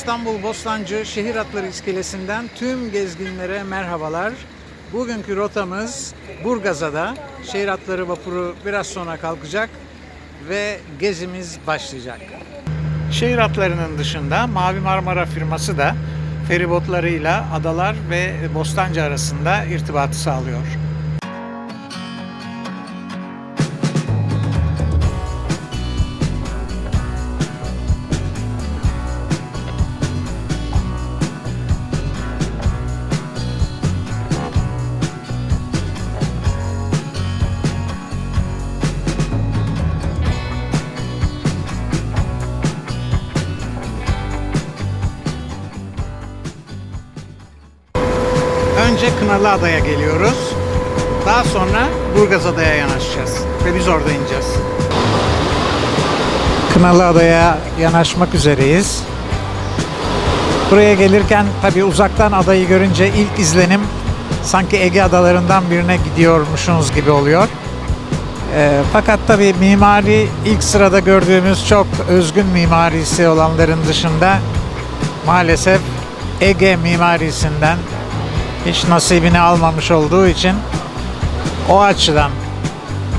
İstanbul Bostancı Şehir Hatları İskelesi'nden tüm gezginlere merhabalar. Bugünkü rotamız Burgazada. Şehir Hatları vapuru biraz sonra kalkacak ve gezimiz başlayacak. Şehir hatlarının dışında Mavi Marmara firması da feribotlarıyla adalar ve Bostancı arasında irtibatı sağlıyor. Önce Kınalı Adaya geliyoruz. Daha sonra Burgaz Adaya yanaşacağız. Ve biz orada ineceğiz. Kınalı Adaya yanaşmak üzereyiz. Buraya gelirken tabii uzaktan adayı görünce ilk izlenim sanki Ege adalarından birine gidiyormuşsunuz gibi oluyor. Ee, fakat tabii mimari ilk sırada gördüğümüz çok özgün mimarisi olanların dışında maalesef Ege mimarisinden hiç nasibini almamış olduğu için o açıdan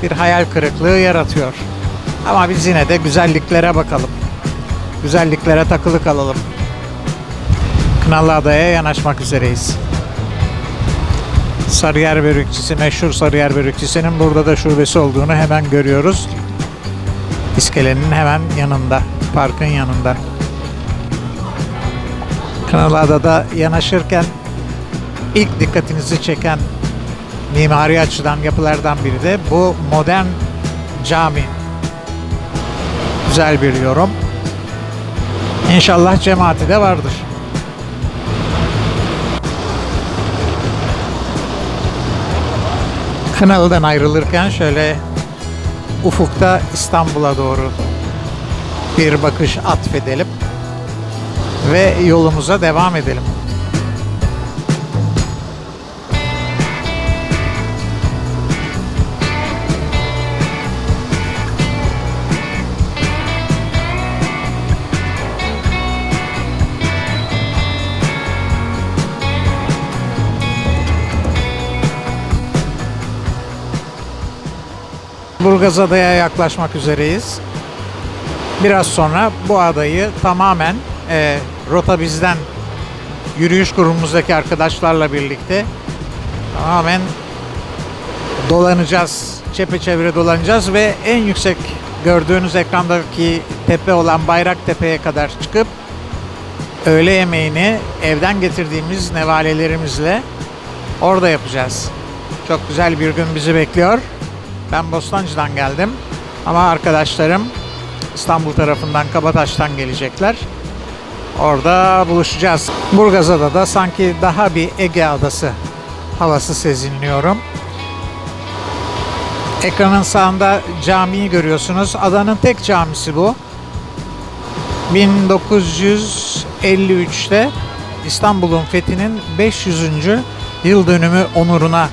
bir hayal kırıklığı yaratıyor. Ama biz yine de güzelliklere bakalım. Güzelliklere takılı kalalım. Kınalı Adaya yanaşmak üzereyiz. Sarıyer Börükçüsü, meşhur Sarıyer Börükçüsü'nün burada da şubesi olduğunu hemen görüyoruz. İskelenin hemen yanında, parkın yanında. Kınalı Adada yanaşırken ilk dikkatinizi çeken mimari açıdan yapılardan biri de bu modern cami. Güzel bir yorum. İnşallah cemaati de vardır. Kınalı'dan ayrılırken şöyle ufukta İstanbul'a doğru bir bakış atfedelim ve yolumuza devam edelim. Burgaz Adaya yaklaşmak üzereyiz. Biraz sonra bu adayı tamamen e, Rota Biz'den yürüyüş grubumuzdaki arkadaşlarla birlikte tamamen dolanacağız. Çepeçevre dolanacağız ve en yüksek gördüğünüz ekrandaki tepe olan Bayraktepe'ye kadar çıkıp öğle yemeğini evden getirdiğimiz nevalelerimizle orada yapacağız. Çok güzel bir gün bizi bekliyor. Ben Bostancı'dan geldim ama arkadaşlarım İstanbul tarafından Kabataş'tan gelecekler. Orada buluşacağız. Burgazada da sanki daha bir Ege adası havası sezinliyorum. Ekranın sağında camiyi görüyorsunuz. Adanın tek camisi bu. 1953'te İstanbul'un fethinin 500. yıl dönümü onuruna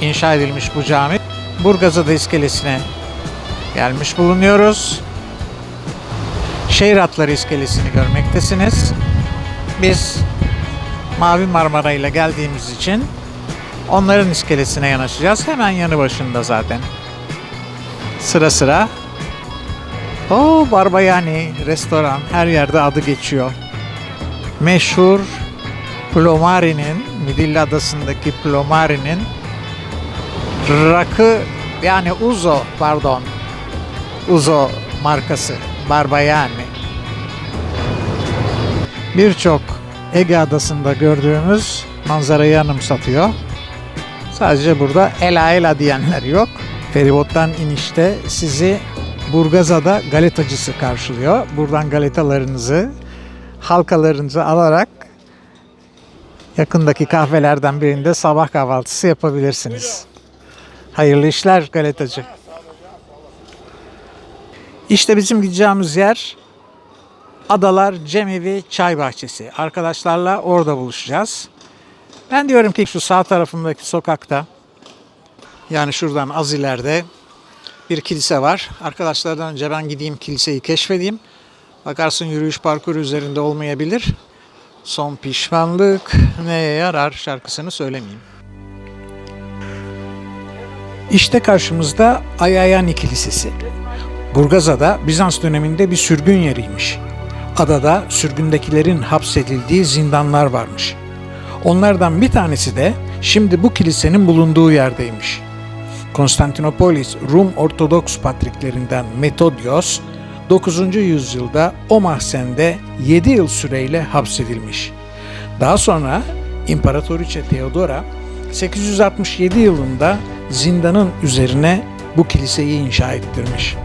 inşa edilmiş bu cami. Burgazada iskelesine gelmiş bulunuyoruz. Şehir Hatları iskelesini görmektesiniz. Biz Mavi Marmara ile geldiğimiz için onların iskelesine yanaşacağız. Hemen yanı başında zaten. Sıra sıra. O Barbayani restoran her yerde adı geçiyor. Meşhur Plomari'nin, Midilli Adası'ndaki Plomari'nin rakı yani Uzo pardon Uzo markası Barbayani. Birçok Ege adasında gördüğümüz manzarayı anımsatıyor. Sadece burada ela ela diyenler yok. Feribottan inişte sizi Burgazada galetacısı karşılıyor. Buradan galetalarınızı, halkalarınızı alarak yakındaki kahvelerden birinde sabah kahvaltısı yapabilirsiniz. Hayırlı işler galetacı. İşte bizim gideceğimiz yer Adalar Cemevi Çay Bahçesi. Arkadaşlarla orada buluşacağız. Ben diyorum ki şu sağ tarafımdaki sokakta yani şuradan az ileride bir kilise var. Arkadaşlardan önce ben gideyim kiliseyi keşfedeyim. Bakarsın yürüyüş parkuru üzerinde olmayabilir. Son pişmanlık neye yarar şarkısını söylemeyeyim. İşte karşımızda Ayayani Kilisesi. Burgazada Bizans döneminde bir sürgün yeriymiş. Adada sürgündekilerin hapsedildiği zindanlar varmış. Onlardan bir tanesi de şimdi bu kilisenin bulunduğu yerdeymiş. Konstantinopolis Rum Ortodoks patriklerinden Metodios 9. yüzyılda o mahzende 7 yıl süreyle hapsedilmiş. Daha sonra İmparatoriçe Theodora 867 yılında zindanın üzerine bu kiliseyi inşa ettirmiş.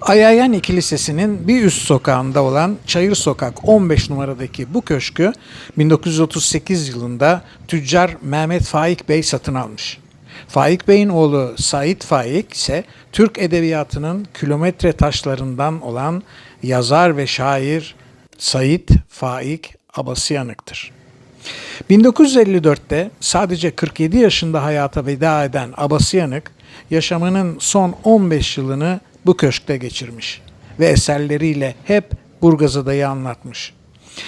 Ayayani Kilisesi'nin bir üst sokağında olan Çayır Sokak 15 numaradaki bu köşkü 1938 yılında tüccar Mehmet Faik Bey satın almış. Faik Bey'in oğlu Said Faik ise Türk edebiyatının kilometre taşlarından olan yazar ve şair Said Faik Abasıyanık'tır. 1954'te sadece 47 yaşında hayata veda eden Abasıyanık, yaşamının son 15 yılını bu köşkte geçirmiş ve eserleriyle hep Burgazada'yı anlatmış.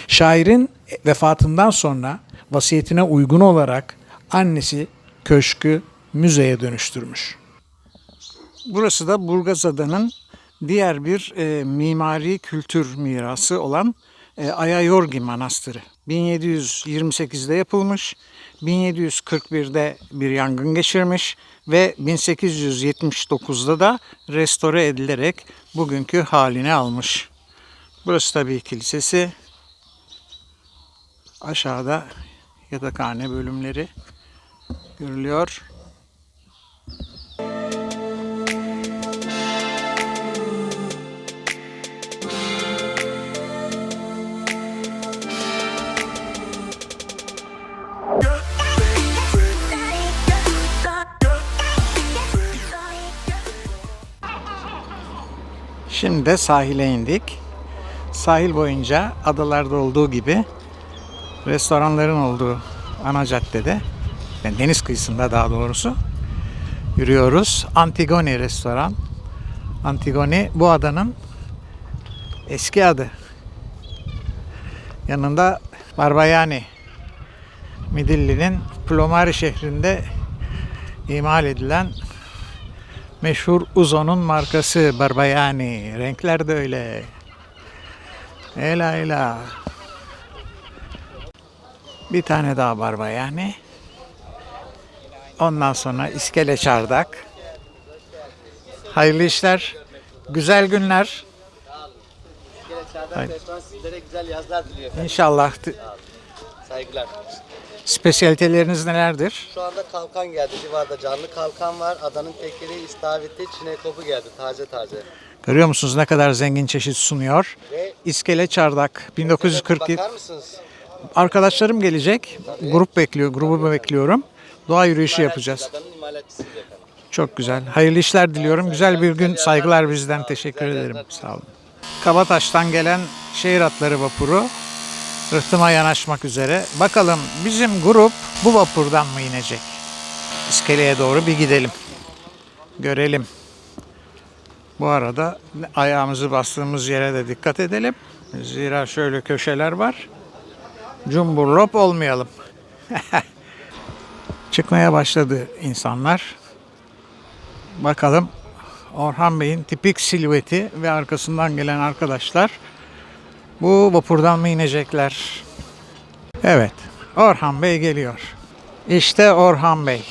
Şairin vefatından sonra vasiyetine uygun olarak annesi köşkü müzeye dönüştürmüş. Burası da Burgazada'nın diğer bir e, mimari kültür mirası olan e, Ayayorgi Manastırı. 1728'de yapılmış, 1741'de bir yangın geçirmiş ve 1879'da da restore edilerek bugünkü halini almış. Burası tabii kilisesi. Aşağıda yatakhane bölümleri görülüyor. Şimdi de sahile indik. Sahil boyunca adalarda olduğu gibi restoranların olduğu ana caddede, yani deniz kıyısında daha doğrusu yürüyoruz. Antigone restoran. Antigone bu adanın eski adı. Yanında Barbayani Midilli'nin Plomari şehrinde imal edilen meşhur Uzo'nun markası Barbayani. Renkler de öyle. Ela ela. Bir tane daha Barbayani. Ondan sonra iskele çardak. Hayırlı işler. Güzel günler. Hayır. Restoran sizlere güzel yazlar diliyor efendim. İnşallah. Saygılar. Spesiyaliteleriniz nelerdir? Şu anda kalkan geldi. Civarda canlı kalkan var. Adanın tekleri, istavritli, çinekopu geldi. Taze taze. Görüyor musunuz ne kadar zengin çeşit sunuyor? Ve İskele çardak 1947 Bakar mısınız? arkadaşlarım gelecek. Grup bekliyor, grubu bekliyorum. Doğa yürüyüşü yapacağız. Adanın imalatçısıyız efendim. Çok güzel. Hayırlı işler diliyorum. Güzel bir gün. Saygılar bizden. Teşekkür ederim. Sağ olun. Kabataş'tan gelen şehir atları vapuru rıhtıma yanaşmak üzere. Bakalım bizim grup bu vapurdan mı inecek? İskeleye doğru bir gidelim. Görelim. Bu arada ayağımızı bastığımız yere de dikkat edelim. Zira şöyle köşeler var. Cumburlop olmayalım. Çıkmaya başladı insanlar. Bakalım Orhan Bey'in tipik silüeti ve arkasından gelen arkadaşlar bu vapurdan mı inecekler? Evet, Orhan Bey geliyor. İşte Orhan Bey.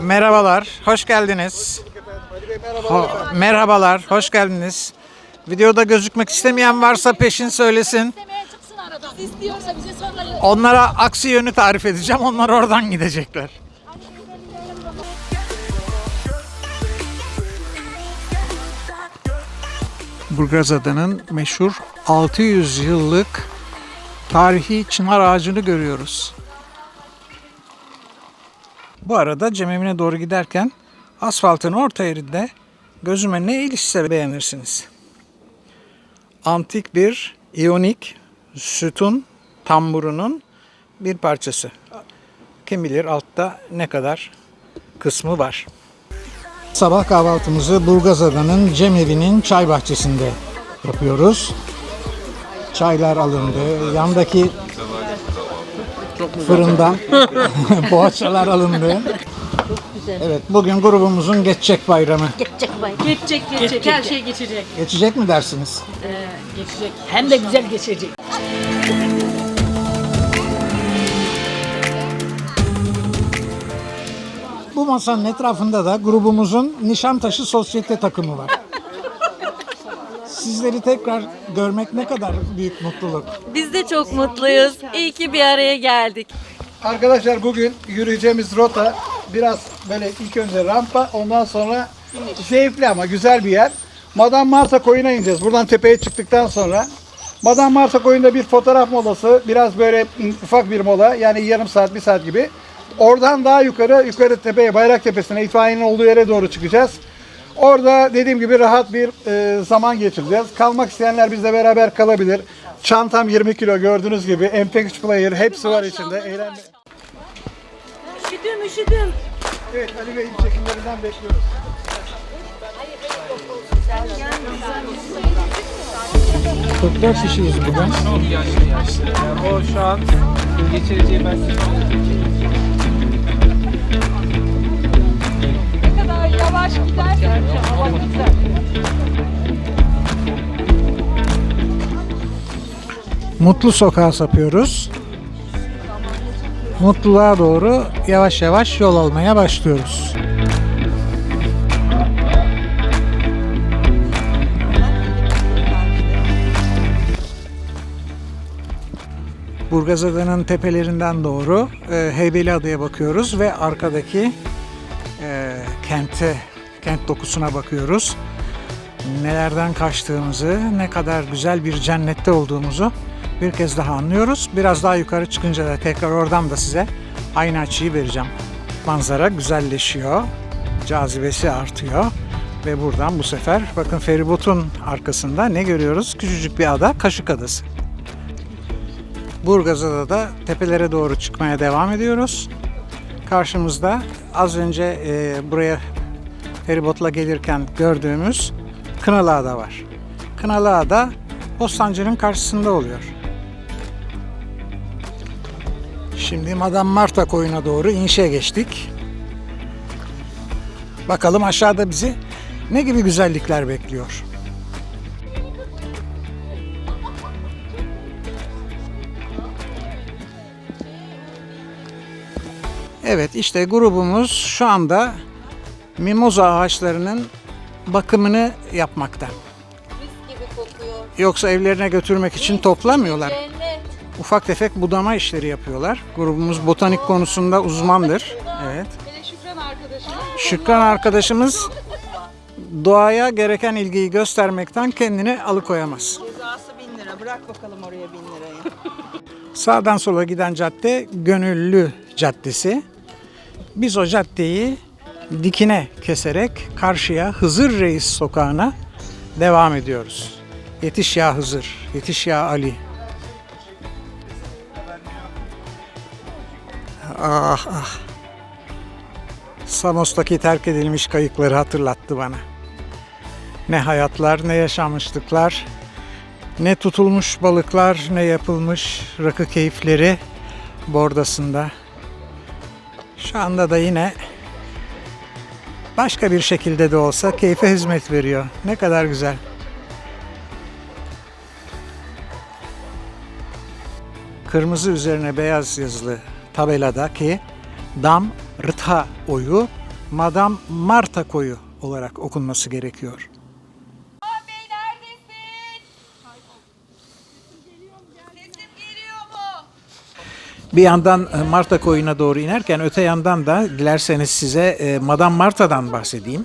Merhabalar, hoş geldiniz. Ho- merhabalar, hoş geldiniz. Videoda gözükmek istemeyen varsa peşin söylesin. İstemeye çıksın aradan. İstiyorsa bize sonra Onlara aksi yönü tarif edeceğim. Onlar oradan gidecekler. Burgazada'nın meşhur 600 yıllık tarihi çınar ağacını görüyoruz. Bu arada Cemevine doğru giderken asfaltın orta yerinde gözüme ne ilişse beğenirsiniz. Antik bir iyonik sütun tamburunun bir parçası. Kim bilir altta ne kadar kısmı var. Sabah kahvaltımızı Burgazada'nın Cemevi'nin çay bahçesinde yapıyoruz. Çaylar alındı. Yandaki fırından poğaçalar alındı. Evet, bugün grubumuzun geçecek bayramı. Geçecek geçecek. Her şey geçecek. Geçecek mi dersiniz? Geçecek. Hem de güzel geçecek. Masanın etrafında da grubumuzun Nişantaşı Sosyete takımı var. Sizleri tekrar görmek ne kadar büyük mutluluk. Biz de çok mutluyuz. İyi ki bir araya geldik. Arkadaşlar bugün yürüyeceğimiz rota biraz böyle ilk önce rampa ondan sonra zevkli ama güzel bir yer. Madame Marta koyuna ineceğiz. Buradan tepeye çıktıktan sonra. Madame Marta koyunda bir fotoğraf molası. Biraz böyle ufak bir mola. Yani yarım saat bir saat gibi. Oradan daha yukarı yukarı tepeye Bayrak Tepesi'ne itfaiyenin olduğu yere doğru çıkacağız. Orada dediğim gibi rahat bir e, zaman geçireceğiz. Kalmak isteyenler bizle beraber kalabilir. Çantam 20 kilo gördüğünüz gibi. MP3 player hepsi var içinde. Eğlenme. Üşüdüm üşüdüm. Evet Ali Bey'in çekimlerinden bekliyoruz. 44 kişiyiz bugün. O şu an geçireceği ben Ne Mutlu sokağa sapıyoruz. Mutluluğa doğru yavaş yavaş yol almaya başlıyoruz. Burgazada'nın tepelerinden doğru e, Heybeliada'ya bakıyoruz ve arkadaki e, kente, kent dokusuna bakıyoruz. Nelerden kaçtığımızı, ne kadar güzel bir cennette olduğumuzu bir kez daha anlıyoruz. Biraz daha yukarı çıkınca da tekrar oradan da size aynı açıyı vereceğim. Manzara güzelleşiyor, cazibesi artıyor ve buradan bu sefer bakın feribotun arkasında ne görüyoruz? Küçücük bir ada, Kaşık Adası. Burgazada da tepelere doğru çıkmaya devam ediyoruz. Karşımızda az önce e, buraya feribotla gelirken gördüğümüz Kınalı Ada var. Kınalı Ada Bostancı'nın karşısında oluyor. Şimdi Madame Marta koyuna doğru inişe geçtik. Bakalım aşağıda bizi ne gibi güzellikler bekliyor. Evet işte grubumuz şu anda mimoza ağaçlarının bakımını yapmakta. Mis gibi kokuyor. Yoksa evlerine götürmek için toplamıyorlar. Cennet. Ufak tefek budama işleri yapıyorlar. Grubumuz botanik konusunda uzmandır. Evet. Hele Şükran arkadaşım. Şükran arkadaşımız doğaya gereken ilgiyi göstermekten kendini alıkoyamaz. Cezası 1000 lira. Bırak bakalım oraya 1000 lirayı. Sağdan sola giden cadde Gönüllü Caddesi. Biz o caddeyi dikine keserek karşıya Hızır Reis sokağına devam ediyoruz. Yetiş ya Hızır, yetiş ya Ali. Ah ah. Samos'taki terk edilmiş kayıkları hatırlattı bana. Ne hayatlar, ne yaşanmışlıklar, ne tutulmuş balıklar, ne yapılmış rakı keyifleri bordasında. Şu anda da yine başka bir şekilde de olsa keyfe hizmet veriyor. Ne kadar güzel. Kırmızı üzerine beyaz yazılı tabeladaki Dam Rıta oyu Madam Marta koyu olarak okunması gerekiyor. Bey neredesin? Sesim geliyor mu? Bir yandan e, Marta koyuna doğru inerken öte yandan da dilerseniz size e, Madame Marta'dan bahsedeyim.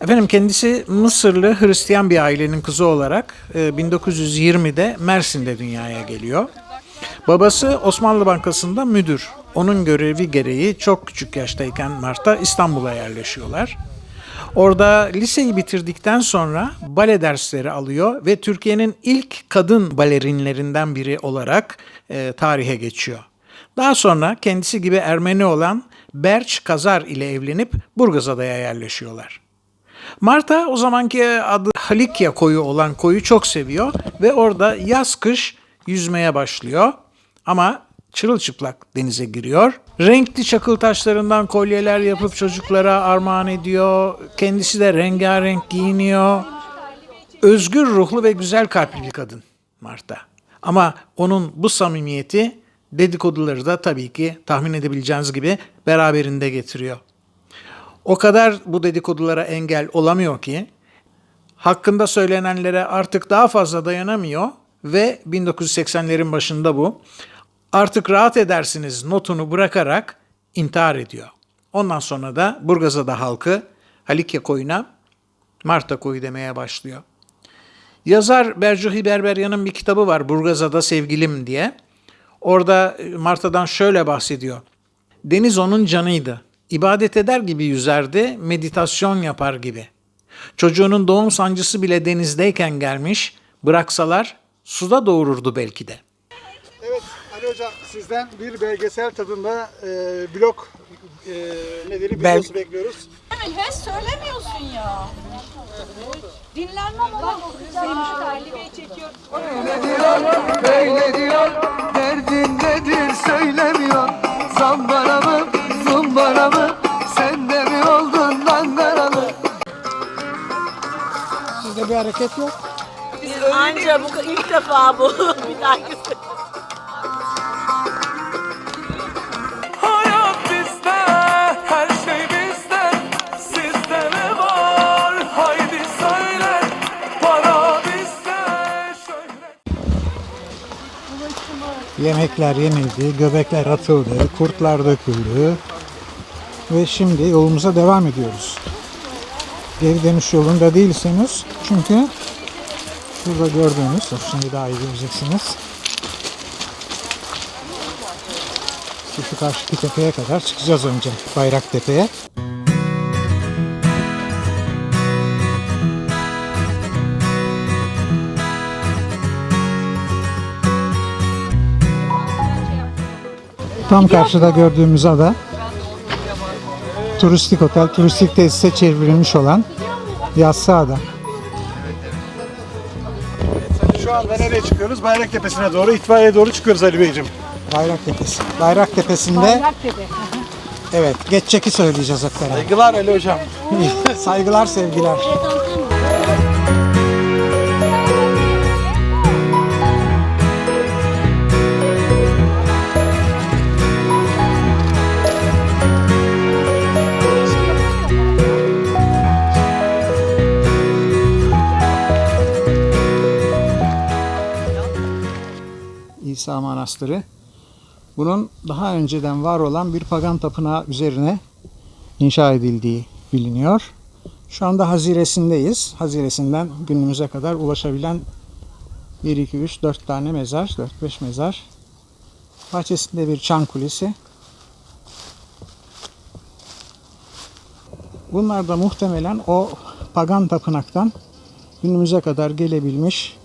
Efendim kendisi Mısırlı Hristiyan bir ailenin kızı olarak e, 1920'de Mersin'de dünyaya geliyor. Babası Osmanlı Bankası'nda müdür. Onun görevi gereği çok küçük yaştayken Marta İstanbul'a yerleşiyorlar. Orada liseyi bitirdikten sonra bale dersleri alıyor ve Türkiye'nin ilk kadın balerinlerinden biri olarak e, tarihe geçiyor. Daha sonra kendisi gibi Ermeni olan Berç Kazar ile evlenip Burgazada'ya yerleşiyorlar. Marta o zamanki adı Halikya koyu olan koyu çok seviyor ve orada yaz kış yüzmeye başlıyor. Ama çırılçıplak denize giriyor. Renkli çakıl taşlarından kolyeler yapıp çocuklara armağan ediyor. Kendisi de rengarenk giyiniyor. Özgür ruhlu ve güzel kalpli bir kadın Marta. Ama onun bu samimiyeti dedikoduları da tabii ki tahmin edebileceğiniz gibi beraberinde getiriyor. O kadar bu dedikodulara engel olamıyor ki hakkında söylenenlere artık daha fazla dayanamıyor ve 1980'lerin başında bu artık rahat edersiniz notunu bırakarak intihar ediyor. Ondan sonra da Burgazada halkı Halikya koyuna Marta koyu demeye başlıyor. Yazar Bercuhi Berberyan'ın bir kitabı var Burgazada Sevgilim diye. Orada e, Marta'dan şöyle bahsediyor. Deniz onun canıydı. İbadet eder gibi yüzerdi, meditasyon yapar gibi. Çocuğunun doğum sancısı bile denizdeyken gelmiş, bıraksalar suda doğururdu belki de. Hocam sizden bir belgesel tadında e, blog e, Bel- videosu bekliyoruz. He söylemiyorsun ya. Dinlenmem olan Ali Bey çekiyor. Böyle diyor derdin nedir söylemiyor Zambara mı zumbara mı sen de mi oldun Ankaralı Sizde bir hareket yok. Anca bu ilk defa bu. bir dahaki Yemekler yenildi, göbekler atıldı, kurtlar döküldü ve şimdi yolumuza devam ediyoruz. Geri dönüş yolunda değilseniz çünkü şurada gördüğünüz, şimdi daha iyi göreceksiniz. Şu karşıki tepeye kadar çıkacağız önce, Bayrak Tam karşıda gördüğümüz ada turistik otel, turistik tesise çevrilmiş olan Yassı Ada. Şu anda nereye çıkıyoruz? Bayrak Tepesi'ne doğru, itfaiye doğru çıkıyoruz Ali Beyciğim. Bayrak Tepesi. Bayrak Tepesi'nde Evet, geçeceki söyleyeceğiz beraber. Saygılar Ali Hocam. Saygılar, sevgiler. İsa Manastırı. Bunun daha önceden var olan bir pagan tapınağı üzerine inşa edildiği biliniyor. Şu anda haziresindeyiz. Haziresinden günümüze kadar ulaşabilen 1, 2, 3, 4 tane mezar, 4-5 mezar. Bahçesinde bir çan kulesi. Bunlar da muhtemelen o pagan tapınaktan günümüze kadar gelebilmiş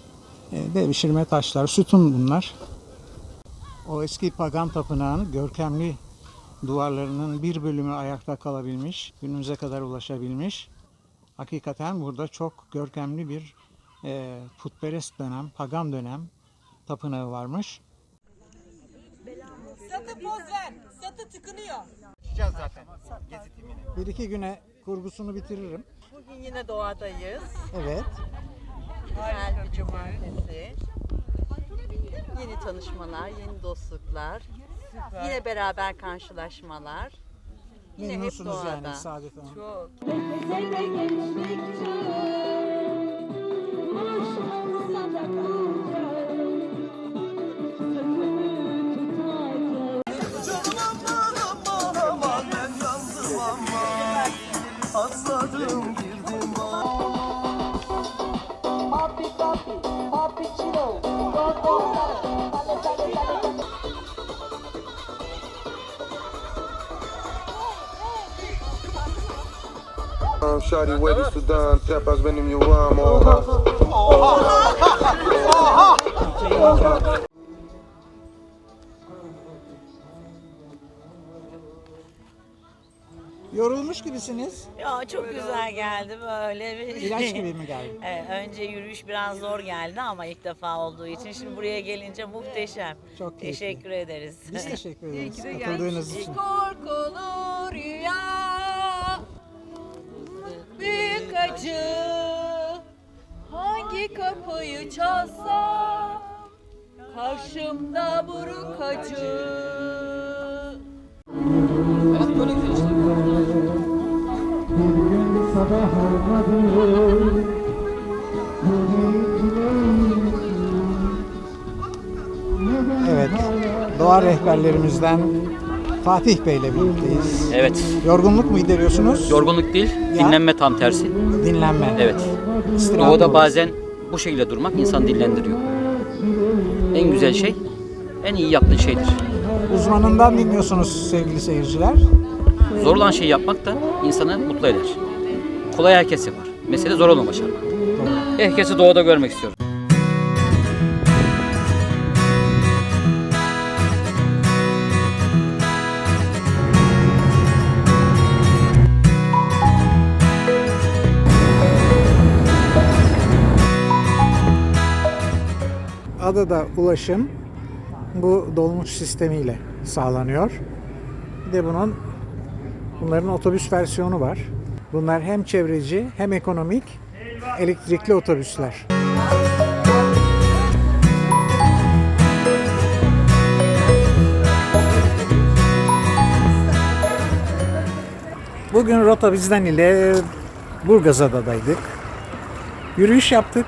e, devşirme taşlar, sütun bunlar. O eski pagan tapınağın görkemli duvarlarının bir bölümü ayakta kalabilmiş, günümüze kadar ulaşabilmiş. Hakikaten burada çok görkemli bir e, putperest dönem, pagan dönem tapınağı varmış. Satı poz ver. Satı tıkınıyor. Bir iki güne kurgusunu bitiririm. Bugün yine doğadayız. Evet. Güzel bir cumartesi. Yeni tanışmalar, yeni dostluklar. Yine beraber karşılaşmalar. Yine hep Memnunsunuz doğada. yani Saadet Hanım. Çok. Shawty ready Sudan, tapas benim yuvam oha. Yorulmuş gibisiniz. Ya çok güzel geldi böyle. bir- İlaç gibi mi geldi? Evet, önce yürüyüş biraz zor geldi ama ilk defa olduğu için şimdi buraya gelince muhteşem. Çok keyifli. Teşekkür ederiz. Biz teşekkür ederiz katıldığınız için. Korkulu Büyük acı Hangi kapıyı çalsam Karşımda buruk acı Evet. Doğa rehberlerimizden Fatih Bey ile birlikteyiz. Evet. Yorgunluk mu gideriyorsunuz? Yorgunluk değil, dinlenme tam tersi. Dinlenme. Evet. İstirahat Doğada olur. bazen bu şekilde durmak insan dinlendiriyor. En güzel şey, en iyi yaptığın şeydir. Uzmanından dinliyorsunuz sevgili seyirciler. Zor olan şeyi yapmak da insanı mutlu eder. Kolay herkes yapar. Mesele zor olanı başarmak. Herkesi doğada görmek istiyorum. Adada ulaşım bu dolmuş sistemiyle sağlanıyor. Bir de bunun bunların otobüs versiyonu var. Bunlar hem çevreci hem ekonomik elektrikli otobüsler. Bugün Rota Bizden ile Burgazada'daydık. Yürüyüş yaptık.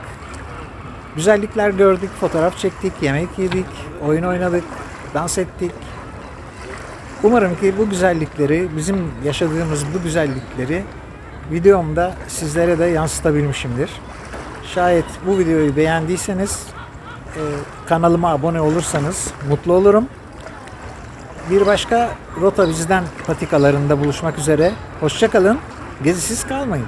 Güzellikler gördük, fotoğraf çektik, yemek yedik, oyun oynadık, dans ettik. Umarım ki bu güzellikleri, bizim yaşadığımız bu güzellikleri videomda sizlere de yansıtabilmişimdir. Şayet bu videoyu beğendiyseniz e, kanalıma abone olursanız mutlu olurum. Bir başka Rota Bizden patikalarında buluşmak üzere. Hoşçakalın, gezisiz kalmayın.